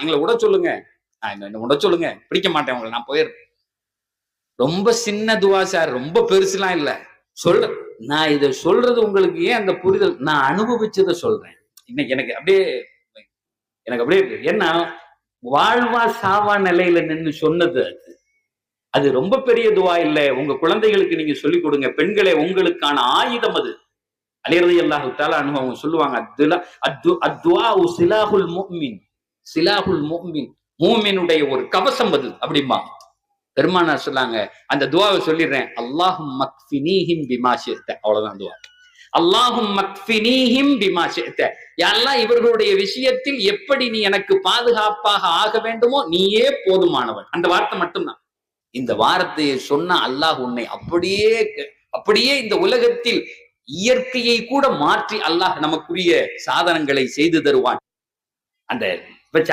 எங்களை விட சொல்லுங்க. நான் விட சொல்லுங்க. பிடிக்க மாட்டேன் உங்களை நான் போயிடுறேன். ரொம்ப சின்ன துவா சார் ரொம்ப பெருசுலாம் இல்ல. சொல்ற நான் இதை சொல்றது உங்களுக்கு ஏன் அந்த புரிதல்? நான் அனுபவிச்சதை சொல்றேன். இன்னைக்கு எனக்கு அப்படியே எனக்கு அப்படியே இருக்கு. ஏன்னா வாழ்வா சாவா நிலையில நின்னு சொன்னது அது. அது ரொம்ப பெரிய துவா இல்ல. உங்க குழந்தைகளுக்கு நீங்க சொல்லிக் கொடுங்க. பெண்களே உங்களுக்கான ஆயுதம் அது. அலிரதி அல்லாஹு தாலா அவங்க சொல்லுவாங்க அத்துலா அத்து அத்வா சிலாஹுல் முஃமின். சிலாகுல் முஃமின் மூமினுடைய ஒரு கவசம் அது அப்படிமா பெருமானார் சொல்லாங்க அந்த துவாவை சொல்லிடுறேன். அல்லாஹும் மக்ஃபினீஹிம் பிமா அவ்வளவுதான் துவா. அல்லாஹும் மக்ஃபினீஹிம் பிமா யாரெல்லாம் இவர்களுடைய விஷயத்தில் எப்படி நீ எனக்கு பாதுகாப்பாக ஆக வேண்டுமோ நீயே போதுமானவன். அந்த வார்த்தை மட்டும்தான். இந்த வார்த்தையை சொன்ன அல்லாஹ் உன்னை அப்படியே அப்படியே இந்த உலகத்தில் இயற்கையை கூட மாற்றி அல்லாஹ் நமக்குரிய சாதனங்களை செய்து தருவான். அந்த but